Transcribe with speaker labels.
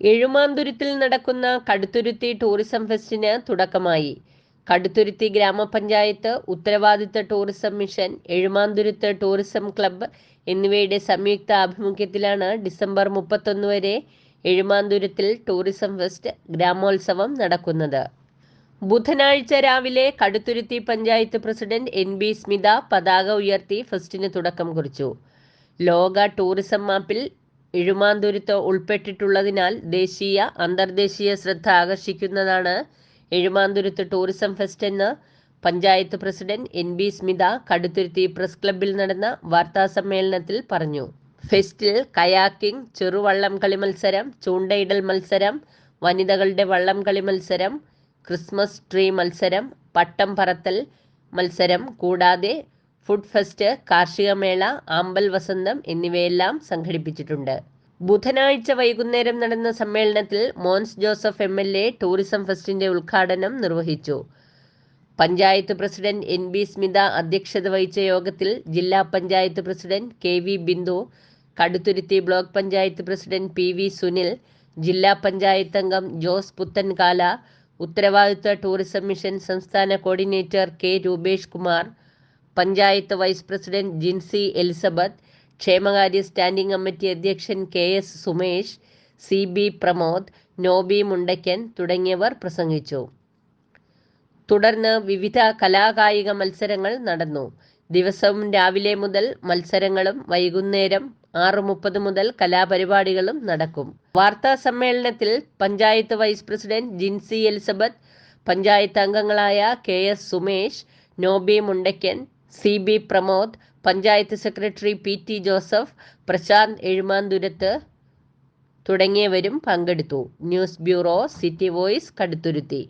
Speaker 1: എഴുമാന്തുരുത്തിൽ നടക്കുന്ന കടുത്തുരുത്തി ടൂറിസം ഫെസ്റ്റിന് തുടക്കമായി. കടുത്തുരുത്തി ഗ്രാമപഞ്ചായത്ത് ഉത്തരവാദിത്ത tourism mission Ezhumanthuruthu tourism club എന്നിവയുടെ സംയുക്ത ആഭിമുഖ്യത്തിലാണ് ഡിസംബർ മുപ്പത്തൊന്ന് വരെ എഴുമാന്തുരുത്തിൽ ടൂറിസം ഫെസ്റ്റ് ഗ്രാമോത്സവം നടക്കുന്നത്. ബുധനാഴ്ച രാവിലെ Kaduthuruthy panchayat president N B Smitha പതാക ഉയർത്തി ഫെസ്റ്റിന് തുടക്കം കുറിച്ചു. ലോക ടൂറിസം മാപ്പിൽ എഴുമാന്തുരുത്ത് ഉൾപ്പെട്ടിട്ടുള്ളതിനാൽ ദേശീയ അന്തർദേശീയ ശ്രദ്ധ ആകർഷിക്കുന്നതാണ് എഴുമാന്തുരുത്ത് ടൂറിസം ഫെസ്റ്റ് എന്ന് panchayat president N B Smitha Kaduthuruthy press ക്ലബ്ബിൽ നടന്ന വാർത്താ സമ്മേളനത്തിൽ പറഞ്ഞു. ഫെസ്റ്റിൽ കയാക്കിംഗ് ചെറുവള്ളം കളി മത്സരം ചൂണ്ടയിടൽ മത്സരം വനിതകളുടെ വള്ളം കളി മത്സരം ക്രിസ്മസ് ട്രീ മത്സരം പട്ടം പറത്തൽ മത്സരം കൂടാതെ ഫുഡ് ഫെസ്റ്റ് കാർഷിക മേള ആമ്പൽ വസന്തം എന്നിവയെല്ലാം സംഘടിപ്പിച്ചിട്ടുണ്ട്. ബുധനാഴ്ച വൈകുന്നേരം നടന്ന സമ്മേളനത്തിൽ Mons Joseph M L A tourism ഫെസ്റ്റിന്റെ ഉദ്ഘാടനം നിർവഹിച്ചു. Panchayat president N B Smitha അധ്യക്ഷത വഹിച്ച യോഗത്തിൽ ജില്ലാ panchayat president K V Bindu Kaduthuruthy block panchayat president P V Sunil ജില്ലാ പഞ്ചായത്ത് അംഗം ജോസ് പുത്തൻകാല ഉത്തരവാദിത്വ ടൂറിസം മിഷൻ സംസ്ഥാന coordinator K Rupesh Kumar panchayat vice president Jincy Elizabeth ക്ഷേമകാര്യ സ്റ്റാൻഡിംഗ് കമ്മിറ്റി അധ്യക്ഷൻ K S Sumesh C B Pramod Noby Mundakkan തുടങ്ങിയവർ പ്രസംഗിച്ചു. തുടർന്ന് വിവിധ കലാകായിക മത്സരങ്ങൾ നടന്നു. ദിവസവും രാവിലെ മുതൽ മത്സരങ്ങളും വൈകുന്നേരം ആറ് മുപ്പത് മുതൽ കലാപരിപാടികളും നടക്കും. വാർത്താ സമ്മേളനത്തിൽ panchayat vice president Jincy Elizabeth panchayat അംഗങ്ങളായ K S Sumesh Noby Mundackan C B Pramod panchayat secretary P T Joseph Prashanth Ezhumanthuruth തുടങ്ങിയവരും പങ്കെടുത്തു. News bureau city voice Kaduthuruthy.